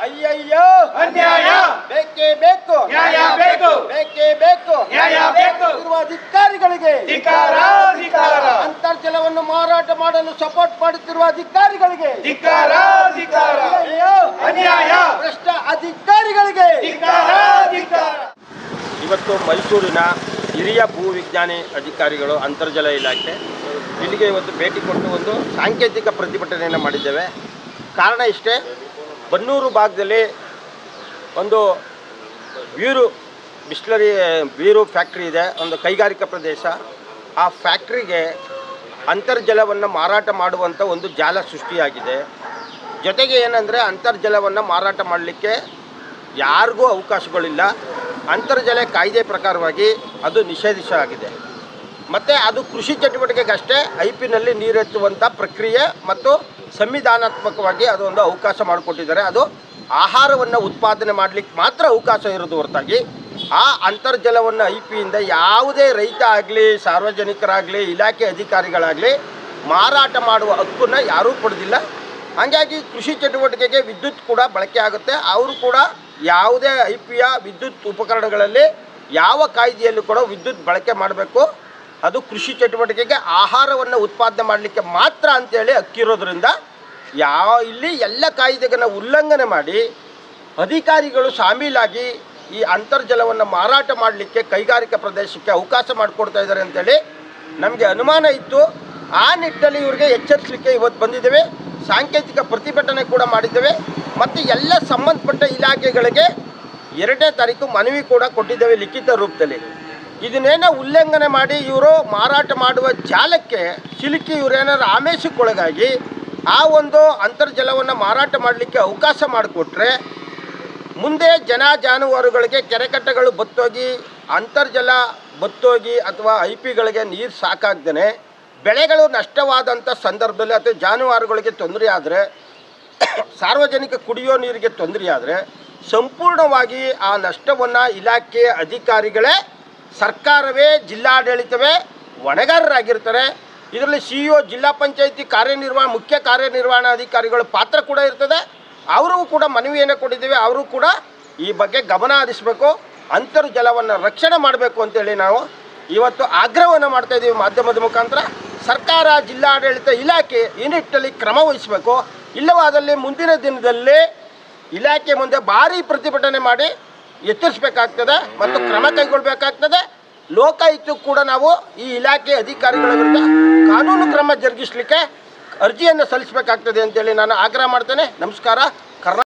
ಅಯ್ಯಯ್ಯೋ! ಅನ್ಯಾಯ! ಬೇಕೇ ಬೇಕು! ನ್ಯಾಯ ಬೇಕು! ಬೇಕೇ ಬೇಕು! ನ್ಯಾಯ ಬೇಕು ಇರುವ ಅಧಿಕಾರಿಗಳಿಗೆ! ಧಿಕಾರ ಧಿಕಾರ! ಅಂತರ್ಜಲವನ್ನು ಮಾರಾಟ ಮಾಡಲು ಸಪೋರ್ಟ್ ಮಾಡುತ್ತಿರುವ ಅಧಿಕಾರಿಗಳಿಗೆ! ಧಿಕಾರ ಧಿಕಾರ! ಅನ್ಯಾಯ! ಭ್ರಷ್ಟ ಅಧಿಕಾರಿಗಳಿಗೆ! ಧಿಕಾರ ಧಿಕಾರ! ಇವತ್ತು ಮೈಸೂರಿನ ಹಿರಿಯ ಭೂವಿಜ್ಞಾನಿ ಅಧಿಕಾರಿಗಳು ಅಂತರ್ಜಲ ಇಲಾಖೆ ಇಲ್ಲಿಗೆ ಇವತ್ತು ಭೇಟಿ ಕೊಟ್ಟು ಒಂದು ಸಾಂಕೇತಿಕ ಪ್ರತಿಭಟನೆಯನ್ನು ಮಾಡಿದ್ದೇವೆ. ಕಾರಣ ಇಷ್ಟೇ, ಬನ್ನೂರು ಭಾಗದಲ್ಲಿ ಒಂದು ಬೀರು ಬಿಸ್ಲರಿ ಬೀರು ಫ್ಯಾಕ್ಟ್ರಿ ಇದೆ, ಒಂದು ಕೈಗಾರಿಕಾ ಪ್ರದೇಶ. ಆ ಫ್ಯಾಕ್ಟ್ರಿಗೆ ಅಂತರ್ಜಲವನ್ನು ಮಾರಾಟ ಮಾಡುವಂಥ ಒಂದು ಜಾಲ ಸೃಷ್ಟಿಯಾಗಿದೆ. ಜೊತೆಗೆ ಏನಂದರೆ, ಅಂತರ್ಜಲವನ್ನು ಮಾರಾಟ ಮಾಡಲಿಕ್ಕೆ ಯಾರಿಗೂ ಅವಕಾಶಗಳಿಲ್ಲ. ಅಂತರ್ಜಲ ಕಾಯ್ದೆ ಪ್ರಕಾರವಾಗಿ ಅದು ನಿಷೇಧಿಸಲಾಗಿದೆ. ಮತ್ತು ಅದು ಕೃಷಿ ಚಟುವಟಿಕೆಗಷ್ಟೇ ಐ ಪಿನಲ್ಲಿ ನೀರೆತ್ತುವಂಥ ಪ್ರಕ್ರಿಯೆ ಮತ್ತು ಸಂವಿಧಾನಾತ್ಮಕವಾಗಿ ಅದೊಂದು ಅವಕಾಶ ಮಾಡಿಕೊಟ್ಟಿದ್ದಾರೆ. ಅದು ಆಹಾರವನ್ನು ಉತ್ಪಾದನೆ ಮಾಡಲಿಕ್ಕೆ ಮಾತ್ರ ಅವಕಾಶ ಇರೋದು ಹೊರತಾಗಿ, ಆ ಅಂತರ್ಜಲವನ್ನು ಐ ಪಿಯಿಂದ ಯಾವುದೇ ರೈತ ಆಗಲಿ, ಸಾರ್ವಜನಿಕರಾಗಲಿ, ಇಲಾಖೆ ಅಧಿಕಾರಿಗಳಾಗಲಿ ಮಾರಾಟ ಮಾಡುವ ಹಕ್ಕನ್ನು ಯಾರೂ ಪಡೆದಿಲ್ಲ ಹಾಗಾಗಿ ಕೃಷಿ ಚಟುವಟಿಕೆಗೆ ವಿದ್ಯುತ್ ಕೂಡ ಬಳಕೆ ಆಗುತ್ತೆ. ಅವರು ಕೂಡ ಯಾವುದೇ ಐ ಪಿಯ ವಿದ್ಯುತ್ ಉಪಕರಣಗಳಲ್ಲಿ ಯಾವ ಕಾಯ್ದೆಯಲ್ಲೂ ಕೂಡ ವಿದ್ಯುತ್ ಬಳಕೆ ಮಾಡಬೇಕು. ಅದು ಕೃಷಿ ಚಟುವಟಿಕೆಗೆ ಆಹಾರವನ್ನು ಉತ್ಪಾದನೆ ಮಾಡಲಿಕ್ಕೆ ಮಾತ್ರ ಅಂತೇಳಿ ಅಕ್ಕಿರೋದ್ರಿಂದ ಯಾವ ಇಲ್ಲಿ ಎಲ್ಲ ಕಾಯ್ದೆಗಳನ್ನು ಉಲ್ಲಂಘನೆ ಮಾಡಿ ಅಧಿಕಾರಿಗಳು ಶಾಮೀಲಾಗಿ ಈ ಅಂತರ್ಜಲವನ್ನು ಮಾರಾಟ ಮಾಡಲಿಕ್ಕೆ ಕೈಗಾರಿಕಾ ಪ್ರದೇಶಕ್ಕೆ ಅವಕಾಶ ಮಾಡಿಕೊಡ್ತಾ ಇದ್ದಾರೆ ಅಂತೇಳಿ ನಮಗೆ ಅನುಮಾನ ಇತ್ತು. ಆ ನಿಟ್ಟಲ್ಲಿ ಇವರಿಗೆ ಎಚ್ಚರಿಸಲಿಕ್ಕೆ ಇವತ್ತು ಬಂದಿದ್ದೇವೆ. ಸಾಂಕೇತಿಕ ಪ್ರತಿಭಟನೆ ಕೂಡ ಮಾಡಿದ್ದೇವೆ. ಮತ್ತು ಎಲ್ಲ ಸಂಬಂಧಪಟ್ಟ ಇಲಾಖೆಗಳಿಗೆ ಎರಡನೇ ತಾರೀಕು ಮನವಿ ಕೂಡ ಕೊಟ್ಟಿದ್ದೇವೆ ಲಿಖಿತ ರೂಪದಲ್ಲಿ. ಇದನ್ನೇನೋ ಉಲ್ಲಂಘನೆ ಮಾಡಿ ಇವರು ಮಾರಾಟ ಮಾಡುವ ಜಾಲಕ್ಕೆ ಸಿಲುಕಿ ಇವರೇನಾದ್ರು ಆಮೇಶಕ್ಕೊಳಗಾಗಿ ಆ ಒಂದು ಅಂತರ್ಜಲವನ್ನು ಮಾರಾಟ ಮಾಡಲಿಕ್ಕೆ ಅವಕಾಶ ಮಾಡಿಕೊಟ್ರೆ ಮುಂದೆ ಜನ ಜಾನುವಾರುಗಳಿಗೆ ಕೆರೆಕಟ್ಟೆಗಳು ಬತ್ತೋಗಿ, ಅಂತರ್ಜಲ ಬತ್ತೋಗಿ ಅಥವಾ ಐ ಪಿಗಳಿಗೆ ನೀರು ಸಾಕಾಗ್ದೇ ಬೆಳೆಗಳು ನಷ್ಟವಾದಂಥ ಸಂದರ್ಭದಲ್ಲಿ ಅಥವಾ ಜಾನುವಾರುಗಳಿಗೆ ತೊಂದರೆ ಆದರೆ, ಸಾರ್ವಜನಿಕ ಕುಡಿಯೋ ನೀರಿಗೆ ತೊಂದರೆ ಆದರೆ ಸಂಪೂರ್ಣವಾಗಿ ಆ ನಷ್ಟವನ್ನು ಇಲಾಖೆ ಅಧಿಕಾರಿಗಳೇ ಸರ್ಕಾರವೇ, ಜಿಲ್ಲಾಡಳಿತವೇ ಹೊಣೆಗಾರರಾಗಿರ್ತಾರೆ. ಇದರಲ್ಲಿ ಸಿ ಇ ಜಿಲ್ಲಾ ಪಂಚಾಯತಿ ಕಾರ್ಯನಿರ್ವಹ, ಮುಖ್ಯ ಕಾರ್ಯನಿರ್ವಹಣಾಧಿಕಾರಿಗಳ ಪಾತ್ರ ಕೂಡ ಇರ್ತದೆ. ಅವರು ಕೂಡ ಮನವಿಯನ್ನು ಕೊಟ್ಟಿದ್ದೇವೆ. ಅವರು ಕೂಡ ಈ ಬಗ್ಗೆ ಗಮನ ಹರಿಸಬೇಕು. ಅಂತರ್ಜಲವನ್ನು ರಕ್ಷಣೆ ಮಾಡಬೇಕು ಅಂತೇಳಿ ನಾವು ಇವತ್ತು ಆಗ್ರಹವನ್ನು ಮಾಡ್ತಾ ಇದ್ದೀವಿ ಮಾಧ್ಯಮದ ಮುಖಾಂತರ. ಸರ್ಕಾರ, ಜಿಲ್ಲಾಡಳಿತ ಇಲಾಖೆ ಈ ನಿಟ್ಟಲ್ಲಿ ಕ್ರಮ ವಹಿಸಬೇಕು. ಇಲ್ಲವಾದಲ್ಲಿ ಮುಂದಿನ ದಿನದಲ್ಲಿ ಇಲಾಖೆ ಮುಂದೆ ಭಾರಿ ಪ್ರತಿಭಟನೆ ಮಾಡಿ ಎಚ್ಚರಿಸಬೇಕಾಗ್ತದೆ ಮತ್ತು ಕ್ರಮ ಕೈಗೊಳ್ಳಬೇಕಾಗ್ತದೆ. ಲೋಕಾಯುಕ್ತ ಕೂಡ ನಾವು ಈ ಇಲಾಖೆ ಅಧಿಕಾರಿಗಳ ವಿರುದ್ಧ ಕಾನೂನು ಕ್ರಮ ಜರುಗಿಸಲಿಕ್ಕೆ ಅರ್ಜಿಯನ್ನು ಸಲ್ಲಿಸಬೇಕಾಗ್ತದೆ ಅಂತೇಳಿ ನಾನು ಆಗ್ರಹ ಮಾಡ್ತೇನೆ. ನಮಸ್ಕಾರ.